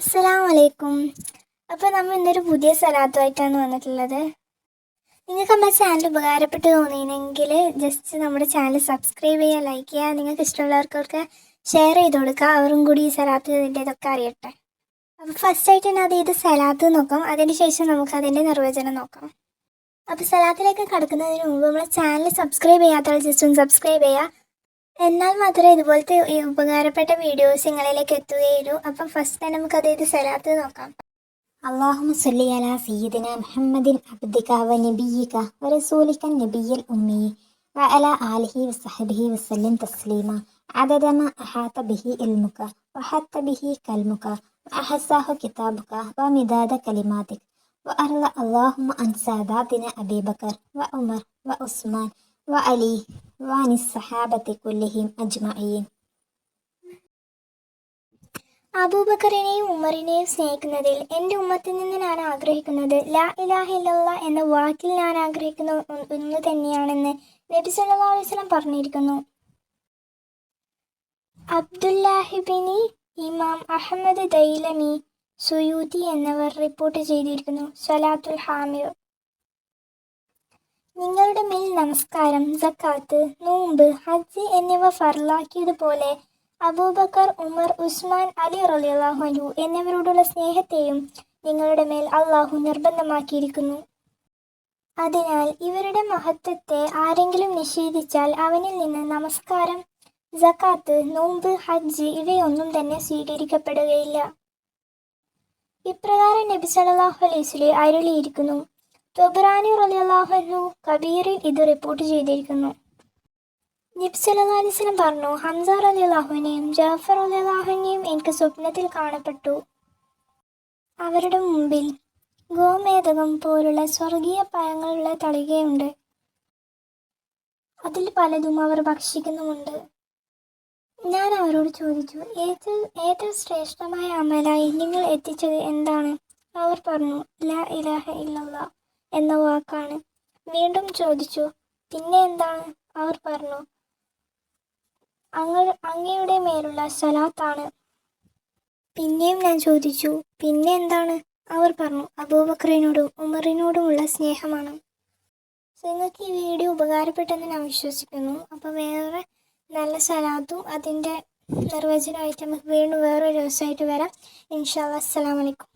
അസ്സലാമു വലൈക്കും അപ്പോൾ നമ്മൾ ഇന്നൊരു പുതിയ സ്ഥലത്തുമായിട്ടാണ് വന്നിട്ടുള്ളത്. നിങ്ങൾക്ക് നമ്മുടെ ചാനൽ ഉപകാരപ്പെട്ട് തോന്നിയെങ്കിൽ ജസ്റ്റ് നമ്മുടെ ചാനൽ സബ്സ്ക്രൈബ് ചെയ്യുക ലൈക്ക് ചെയ്യുക. നിങ്ങൾക്ക് ഇഷ്ടമുള്ളവർക്കൊക്കെ ഷെയർ ചെയ്ത് കൊടുക്കുക. അവരും കൂടി ഈ സ്ഥലത്ത് ഇതിന്റെ ഇതൊക്കെ അറിയട്ടെ. അപ്പോൾ ഫസ്റ്റ് ആയിട്ട് തന്നെ അത് ഇത് സലാത്ത് നോക്കാം. അതിന് ശേഷം നമുക്ക് അതിന്റെ നിർവചനം നോക്കാം. അപ്പോൾ സ്ഥലത്തിലേക്ക് കടക്കുന്നതിന് മുമ്പ് നമ്മുടെ ചാനൽ സബ്സ്ക്രൈബ് ചെയ്യാത്തവർ ജസ്റ്റ് ഒന്ന് സബ്സ്ക്രൈബ് ചെയ്യുക. എന്നാൽ മാത്രമേ ഇതുപോലത്തെ ഈ ഉപകാരപ്പെട്ട വീഡിയോസ് നിങ്ങളിലേക്ക് എത്തുകയുള്ളൂ അപ്പം ഫസ്റ്റ് തന്നെ നമുക്ക് അതായത് സലാത്ത് നോക്കാം اللهم صل على سيدنا محمد عبدك ونبيك ورسولك النبي الأمي وعلى آله وصحبه وسلم تسليما عدد ما أحاط به علمك وحط به كلمك وأحساه كتابك ومداد كلماتك وأرضى اللهم عن ساداتنا أبي بكر وعمر وعثمان وعلي വാനി സഹാബത്തെ കുല്ലഹിം അജ്മഅീൻ അബൂബക്കറിനെയും ഉമ്മറിനെയും സ്നേഹിക്കുന്നതിൽ എന്റെ ഉമ്മത്തിൽ നിന്ന് ഞാൻ ആഗ്രഹിക്കുന്നത് ലാ ഇലാഹില്ല എന്ന വാക്കിൽ ഞാൻ ആഗ്രഹിക്കുന്ന ഒന്ന് തന്നെയാണെന്ന് നബി സല്ലാ പറഞ്ഞിരിക്കുന്നു. അബ്ദുല്ലാഹിബിനി ഇമാം അഹമ്മദ് ദൈലമി സുയൂതി എന്നിവർ റിപ്പോർട്ട് ചെയ്തിരിക്കുന്നു. സലാത്തുൽ ഹാമിർ നിങ്ങളുടെ മേൽ നമസ്കാരം സക്കാത്ത് നോമ്പ് ഹജ്ജ് എന്നിവ ഫർലാക്കിയതുപോലെ അബൂബക്കർ ഉമർ ഉസ്മാൻ അലി റലിയല്ലാഹു എന്നിവരോടുള്ള സ്നേഹത്തെയും നിങ്ങളുടെ മേൽ അള്ളാഹു നിർബന്ധമാക്കിയിരിക്കുന്നു. അതിനാൽ ഇവരുടെ മഹത്വത്തെ ആരെങ്കിലും നിഷേധിച്ചാൽ അവനിൽ നിന്ന് നമസ്കാരം സക്കാത്ത് നോമ്പ് ഹജ്ജ് ഇവയൊന്നും തന്നെ സ്വീകരിക്കപ്പെടുകയില്ല. ഇപ്രകാരം നബി സല്ലല്ലാഹു അലൈഹി വസല്ലം അരുളിയിരിക്കുന്നു. തൊബ്രാനി റലിയല്ലാഹു കബീറിൽ ഇത് റിപ്പോർട്ട് ചെയ്തിരിക്കുന്നു. നിബ്സലിസ്ലം പറഞ്ഞു ഹംസ റലിയല്ലാഹുവിനെയും ജാഫർ റളിയല്ലാഹുവിനെയും എനിക്ക് സ്വപ്നത്തിൽ കാണപ്പെട്ടു. അവരുടെ മുമ്പിൽ ഗോമേതകം പോലുള്ള സ്വർഗീയ പഴങ്ങളുള്ള തളികയുണ്ട്. അതിൽ പലതും അവർ ഭക്ഷിക്കുന്നുമുണ്ട്. ഞാൻ അവരോട് ചോദിച്ചു ഏത് ഏത് ശ്രേഷ്ഠമായ അമലായി നിങ്ങൾ എത്തിച്ചത് എന്താണ്? അവർ പറഞ്ഞു ലാ ഇലാഹ ഇല്ലല്ലാ. എന്ന വാക്കാണ്. വീണ്ടും ചോദിച്ചു പിന്നെ എന്താണ്? അവർ പറഞ്ഞു അങ്ങ അങ്ങയുടെ മേലുള്ള സലാത്താണ്. പിന്നെയും ഞാൻ ചോദിച്ചു പിന്നെ എന്താണ്? അവർ പറഞ്ഞു അബൂബക്കറിനോടും ഉമറിനോടുമുള്ള സ്നേഹമാണ്. നിങ്ങൾക്ക് ഈ വീഡിയോ ഉപകാരപ്പെട്ടെന്ന് ഞാൻ വിശ്വസിക്കുന്നു. അപ്പോൾ വേറെ നല്ല സലാത്തും അതിന്റെ നിർവചനമായിട്ട് നമുക്ക് വീണ്ടും വേറൊരു ദിവസമായിട്ട് വരാം. ഇൻഷാ അസ്സലാമലൈക്കും